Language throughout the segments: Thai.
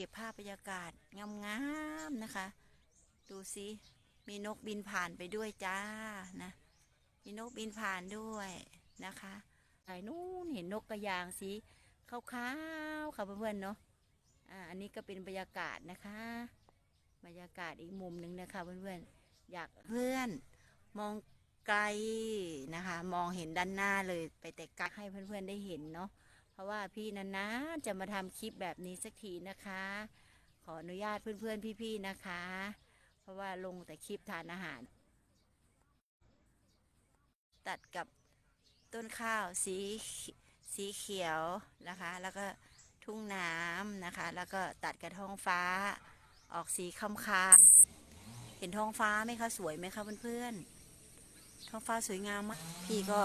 ก็บภาพบรรยากาศงามๆนะคะ ดูสิมีนกบินผ่านไปด้วยจ้านะมีนกบินผ่านด้วยนะคะสายนู้นเห็นนกกระยางสีขาวๆค่ะเพื่อนๆเนาะอ่าอันนี้ก็เป็นบรรยากาศนะคะ บรรยากาศอีกมุมหนึ่งนะคะเพื่อนๆอยากเพื่อนมองไกลนะคะ มองเห็นด้านหน้าเลยไปแต่ไกลให้เพื่อนๆได้เห็นเนาะ ราะว่าพี่นันนะจะมาทำคลิปแบบนี้สักทีนะคะ ขออนุญาตเพื่อนๆพี่ๆนะคะ เพราะว่าลงแต่คลิปทานอาหาร ตัดกับต้นข้าวสีสีเขียวนะคะ แล้วก็ทุ่งน้ำนะคะ แล้วก็ตัดกับท้องฟ้า ออกสีคำคาเห็นท้องฟ้าไหมคะสวยไหมคะเพื่อนๆท้องฟ้าสวยงามมากพี่ก็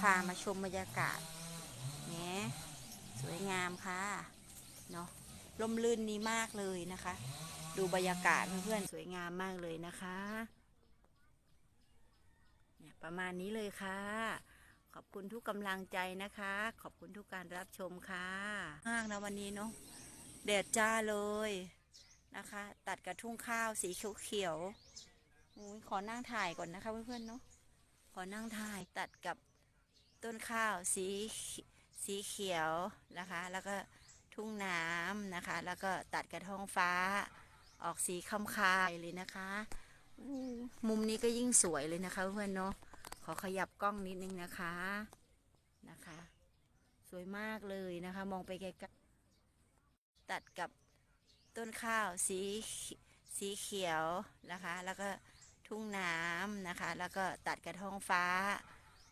พามาชมบรรยากาศแหม สวยงามค่ะเนาะลมลื่นนี้มากเลยนะคะ ดูบรรยากาศเพื่อนๆสวยงามมากเลยนะคะเนี่ยประมาณนี้เลยค่ะ ขอบคุณทุกกำลังใจนะคะ ขอบคุณทุกการรับชมค่ะ มากนะวันนี้เนาะแดดจ้าเลยนะคะ ตัดกับทุ่งข้าวสีเขียวๆอุ๊ยขอนั่งถ่ายก่อนนะคะเพื่อนๆเนาะขอนั่งถ่ายตัดกับต้นข้าวสี สีเขียวนะคะ แล้วก็ทุ่งน้ำนะคะ แล้วก็ตัดกับท้องฟ้า ออกสีคำคายเลยนะคะมุมนี้ก็ยิ่งสวยเลยนะคะเพื่อนเนาะขอขยับกล้องนิดนึงนะคะนะคะ สวยมากเลยนะคะ มองไปไกลๆตัดกับต้นข้าวสีสีเขียวนะคะ แล้วก็ทุ่งน้ำนะคะ แล้วก็ตัดกับท้องฟ้า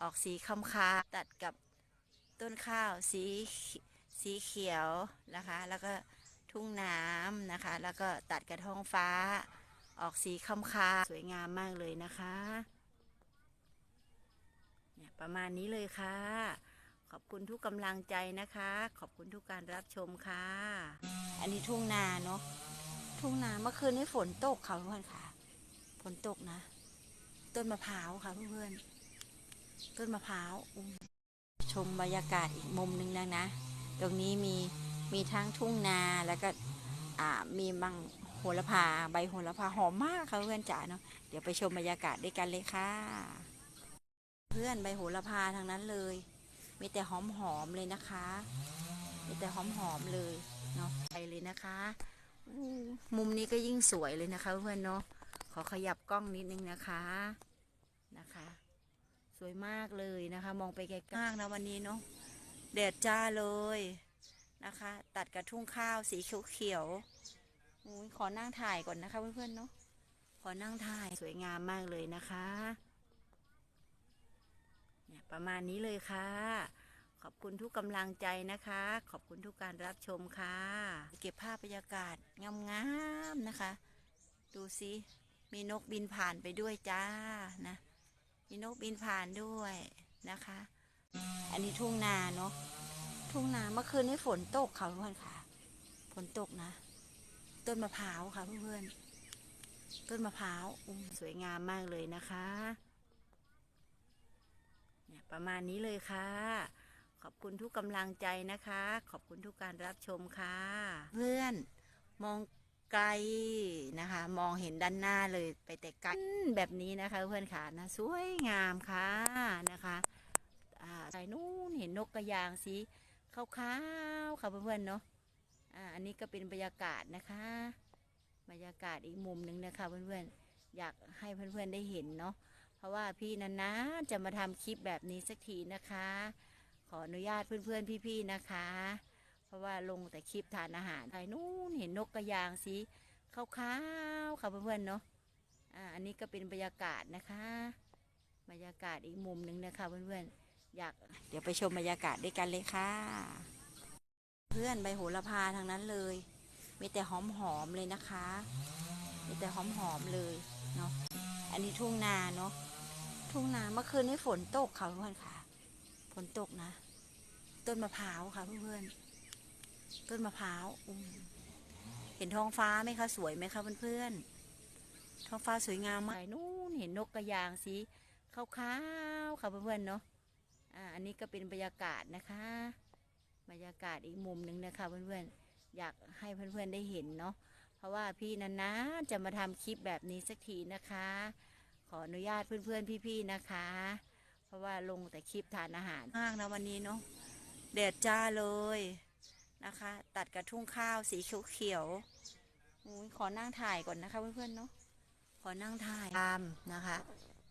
ออกสีคำคาตัดกับ ต้นข้าวสีสีเขียวนะคะ แล้วก็ทุ่งน้ำนะคะ แล้วก็ตัดกับท้องฟ้า ออกสีคำคาสวยงามมากเลยนะคะเนี่ยประมาณนี้เลยค่ะ ขอบคุณทุกกำลังใจนะคะ ขอบคุณทุกการรับชมค่ะ อันนี้ทุ่งนาเนาะทุ่งนาเมื่อคืนนี้ฝนตกค่ะเพื่อนค่ะ ฝนตกนะ ต้นมะพร้าวค่ะเพื่อนต้นมะพร้าว ชมบรรยากาศอีกมุมหนึงนะนะ ตรงนี้มีมีทั้งทุ่งนาแล้วก็มีมังโหระพาใบโหระพาหอมมากค่ะเพื่อนจ๋าเนาะเดี๋ยวไปชมบรรยากาศด้วยกันเลยค่ะ เพื่อนใบโหระพาทางนั้นเลย มีแต่หอมหอมๆเลยนะคะ มีแต่หอมหอมๆเลยเนาะไปเลยนะคะมุมนี้ก็ยิ่งสวยเลยนะคะ เพื่อนเนาะขอขยับกล้องนิดนึงนะคะ วยมากเลยนะคะ มองไปไกลมากนะวันนี้เนาะแดดจ้าเลยนะคะ ตัดกับทุ่งข้าวสีเขียวๆอุ๊ยขอนั่งถ่ายก่อนนะคะเพื่อนๆเนาะขอนั่งถ่ายสวยงามมากเลยนะคะเนี่ยประมาณนี้เลยค่ะ ขอบคุณทุกกำลังใจนะคะ ขอบคุณทุกการรับชมค่ะ เก็บภาพบรรยากาศงามๆนะคะ ดูสิมีนกบินผ่านไปด้วยจ้านะ มีนกบินผ่านด้วยนะคะ อันนี้ทุ่งนาเนาะ ทุ่งนาเมื่อคืนนี้ฝนตกค่ะเพื่อนๆค่ะ ฝนตกนะ ต้นมะพร้าวค่ะเพื่อนๆต้นมะพร้าวอุ้มสวยงามมากเลยนะคะ เนี่ยประมาณนี้เลยค่ะ ขอบคุณทุกกำลังใจนะคะ ขอบคุณทุกการรับชมค่ะ เพื่อนมอง ไกลนะคะ มองเห็นด้านหน้าเลยไปแต่ไกลแบบนี้นะคะ เพื่อนค่ะนะสวยงามค่ะนะคะอ่าสายนู้นเห็นนกกระยางสีขาวๆค่ะเพื่อนๆเนาะอ่าอันนี้ก็เป็นบรรยากาศนะคะ บรรยากาศอีกมุมหนึ่งนะคะ เพื่อนๆอยากให้เพื่อนๆได้เห็นเนาะเพราะว่าพี่นันนะจะมาทำคลิปแบบนี้สักทีนะคะ ขออนุญาตเพื่อนๆพี่ๆนะคะ ราะว่าลงแต่คลิปทานอาหารไปนู้นเห็นนกกระยางสีขาวๆค่ะเพื่อนๆเนาะอ่าอันนี้ก็เป็นบรรยากาศนะคะ บรรยากาศอีกมุมหนึ่งนะคะเพื่อนๆอยากเดี๋ยวไปชมบรรยากาศด้วยกันเลยค่ะ เพื่อนใบโหระพาทางนั้นเลยมีแต่หอมๆเลยนะคะมีแต่หอมๆเลยเนาะอันนี้ทุ่งนาเนาะทุ่งนาเมื่อคืนนี้ฝนตกค่ะเพื่อนค่ะฝนตกนะ ต้นมะพร้าวค่ะเพื่อนๆ ต้นมะพร้าวเห็นท้องฟ้าไหมคะสวยไหมคะเพื่อนๆท้องฟ้าสวยงามมากนู่นเห็นนกกระยางสีขาวๆค่ะเพื่อนๆเนาะอ่าอันนี้ก็เป็นบรรยากาศนะคะ บรรยากาศอีกมุมหนึ่งนะคะเพื่อนๆอยากให้เพื่อนๆได้เห็นเนาะเพราะว่าพี่นันนะจะมาทำคลิปแบบนี้สักทีนะคะ ขออนุญาตเพื่อนๆพี่ๆนะคะ เพราะว่าลงแต่คลิปทานอาหารมากนะวันนี้เนาะแดดจ้าเลย นะคะ ตัดกระทุ่งข้าวสีเขียวๆอุ๊ยขอนั่งถ่ายก่อนนะคะเพื่อนๆเนาะขอนั่งถ่ายตามนะคะ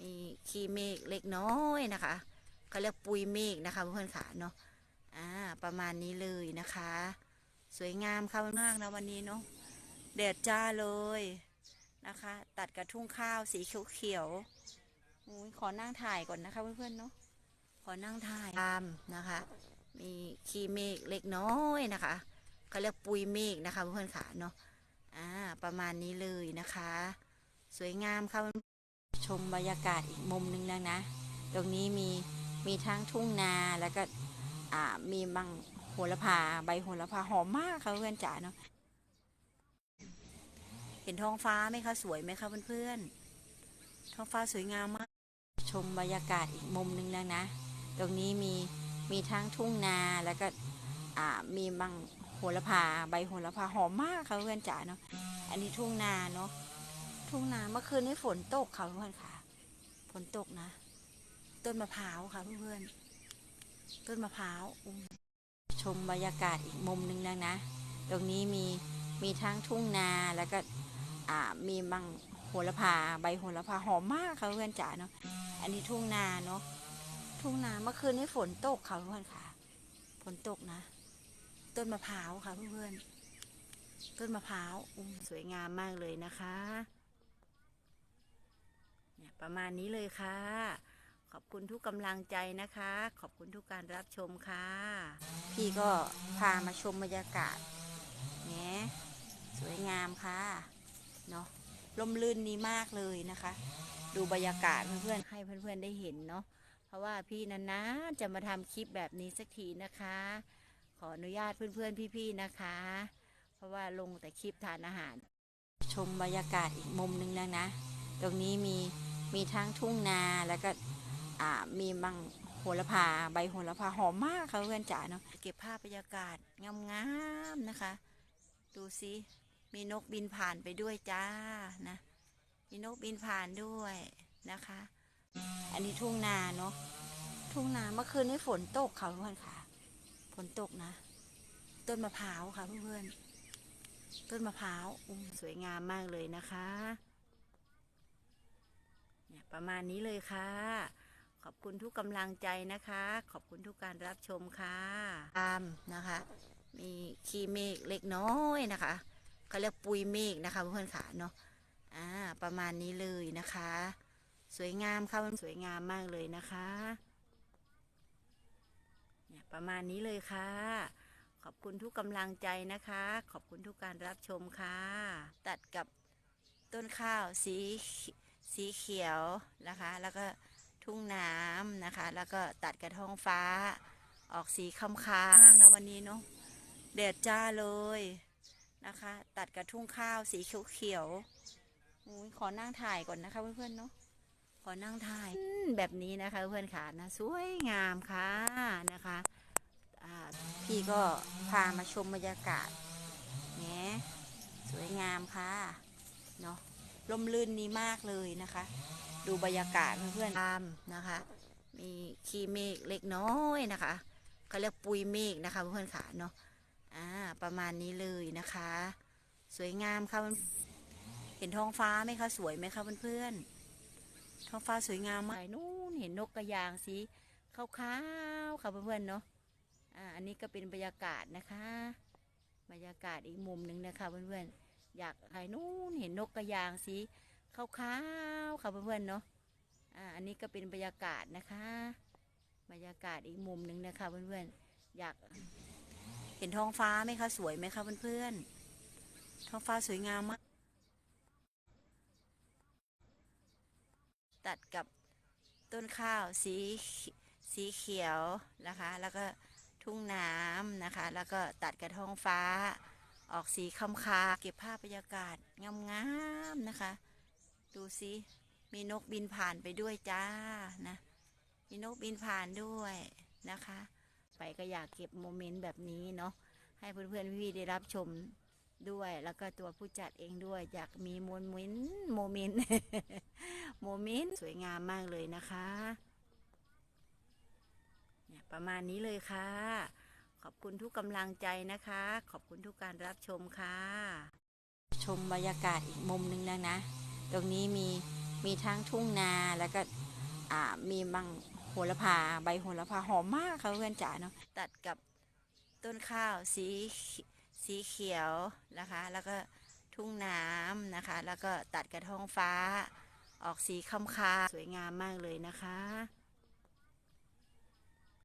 มีขี้เมฆเล็กน้อยนะคะเขาเรียกปุยเมฆนะคะเพื่อนๆค่ะเนาะอ่าประมาณนี้เลยนะคะ สวยงามค่ะมากนะวันนี้เนาะแดดจ้าเลยนะคะ ตัดกระทุ่งข้าวสีเขียวๆอุ๊ยขอนั่งถ่ายก่อนนะคะเพื่อนๆเนาะขอนั่งถ่ายตามนะคะ มีขี้เมฆเล็กน้อยนะคะเขาเรียกปุยเมฆนะคะเพื่อนๆค่ะเนาะอ่าประมาณนี้เลยนะคะ สวยงามค่ะชมบรรยากาศอีกมุมหนึงนะนะ ตรงนี้มีมีทั้งทุ่งนาแล้วก็อ่ามีบางโหระพาใบโหระพาหอมมากค่ะเพื่อนจ๋าเนาะเห็นท้องฟ้าไหมคะสวยไหมคะเพื่อนๆท้องฟ้าสวยงามมาก ชมบรรยากาศอีกมุมหนึงนะนะ ตรงนี้มี มีทั้งทุ่งนาแล้วก็มีบางโหระพาใบโหระพาหอมมากค่ะเพื่อนจ๋าเนาะอันนี้ทุ่งนาเนาะทุ่งนาเมื่อคืนนี้ฝนตกค่ะเพื่อนค่ะ ฝนตกนะ ต้นมะพร้าวค่ะเพื่อนต้นมะพร้าวชมบรรยากาศอีกมุมหนึ่งนะนะ ตรงนี้มีมีทั้งทุ่งนาแล้วก็มีบางโหระพาใบโหระพาหอมมากค่ะเพื่อนจ๋าเนาะอันนี้ทุ่งนาเนาะ ทุ่งนาเมื่อคืนนี้ฝนตกค่ะเพื่อนค่ะ ฝนตกนะ ต้นมะพร้าวค่ะเพื่อนๆ ต้นมะพร้าวสวยงามมากเลยนะคะ เนี่ยประมาณนี้เลยค่ะ ขอบคุณทุกกำลังใจนะคะ ขอบคุณทุกการรับชมค่ะ พี่ก็พามาชมบรรยากาศแหมสวยงามค่ะ เนาะลมลื่นนี้มากเลยนะคะ ดูบรรยากาศเพื่อนๆ ให้เพื่อนๆได้เห็นเนาะ ราะว่าพี่นันนะจะมาทำคลิปแบบนี้สักทีนะคะ ขออนุญาตเพื่อนๆพี่ๆนะคะ เพราะว่าลงแต่คลิปทานอาหาร ชมบรรยากาศอีกมุมหนึงนะนะ ตรงนี้มีมีทั้งทุ่งนาแล้วก็มีบางโหระพาใบโหระพาหอมมากค่ะเพื่อนจ๋าเนาะเก็บภาพบรรยากาศงามๆนะคะ ดูสิมีนกบินผ่านไปด้วยจ้านะ มีนกบินผ่านด้วยนะคะ อันนี้ทุ่งนาเนาะทุ่งนาเมื่อคืนนี้ฝนตกค่ะเพื่อนค่ะ ฝนตกนะ ต้นมะพร้าวค่ะเพื่อนๆต้นมะพร้าวสวยงามมากเลยนะคะเนี่ยประมาณนี้เลยค่ะ ขอบคุณทุกกำลังใจนะคะ ขอบคุณทุกการรับชมค่ะตามนะคะ มีขี้เมฆเล็กน้อยนะคะเขาเรียกปุยเมฆนะคะเพื่อนๆค่ะเนาะอ่าประมาณนี้เลยนะคะ สวยงามค่ะมันสวยงามมากเลยนะคะเนี่ยประมาณนี้เลยค่ะ ขอบคุณทุกกำลังใจนะคะ ขอบคุณทุกการรับชมค่ะ ตัดกับต้นข้าวสีสีเขียวนะคะ แล้วก็ทุ่งน้ำนะคะ แล้วก็ตัดกับท้องฟ้า ออกสีค้ำค้ามากนะวันนี้เนาะแดดจ้าเลยนะคะ ตัดกับทุ่งข้าวสีเขียวๆอุ๊ยขอนั่งถ่ายก่อนนะคะเพื่อนๆเนาะ อนั่งถ่ายแบบนี้นะคะเพื่อนค่ะนะสวยงามค่ะนะคะพี่ก็พามาชมบรรยากาศแหมสวยงามค่ะเนาะลมลื่นนี้มากเลยนะคะ ดูบรรยากาศเพื่อนๆตามนะคะ มีขี้เมฆเล็กน้อยนะคะเขาเรียกปุยเมฆนะคะเพื่อนๆค่ะเนาะอ่าประมาณนี้เลยนะคะ สวยงามค่ะเห็นท้องฟ้าไหมคะสวยไหมคะเพื่อนๆ ท้องฟ้าสวยงามมากนู่นเห็นนกกระยางสีขาวๆค่ะเพื่อนๆเนาะอ่าอันนี้ก็เป็นบรรยากาศนะคะ บรรยากาศอีกมุมหนึ่งนะคะเพื่อนๆอยากถ่ายนู่นเห็นนกกระยางสีขาวๆค่ะเพื่อนๆเนาะอ่าอันนี้ก็เป็นบรรยากาศนะคะ บรรยากาศอีกมุมหนึ่งนะคะเพื่อนๆอยากเห็นท้องฟ้าไหมคะสวยไหมคะเพื่อนๆท้องฟ้าสวยงามมาก ตัดกับ ต้นข้าวสีสีเขียวนะคะ แล้วก็ทุ่งน้ำนะคะ แล้วก็ตัดกับท้องฟ้า ออกสีคำคาเก็บภาพบรรยากาศงามๆนะคะ ดูสิมีนกบินผ่านไปด้วยจ้านะมีนกบินผ่านด้วยนะคะ ไปก็อยากเก็บโมเมนต์แบบนี้เนาะให้เพื่อนๆพี่ๆได้รับชม ด้วย แล้วก็ตัวผู้จัดเองด้วย อยากมีโมเมนต์โมเมนต์โมเมนต์สวยงามมากเลยนะคะเนี่ยประมาณนี้เลยค่ะ ขอบคุณทุกกำลังใจนะคะ ขอบคุณทุกการรับชมค่ะ ชมบรรยากาศอีกมุมหนึงแล้วนะ ตรงนี้มีมีทั้งทุ่งนาแล้วก็มีมังโหระพาใบโหระพาหอมมากค่ะเพื่อนจ๋าเนาะตัดกับต้นข้าวสี สีเขียวนะคะ แล้วก็ทุ่งน้ำนะคะ แล้วก็ตัดกับท้องฟ้า ออกสีคำคาสวยงามมากเลยนะคะ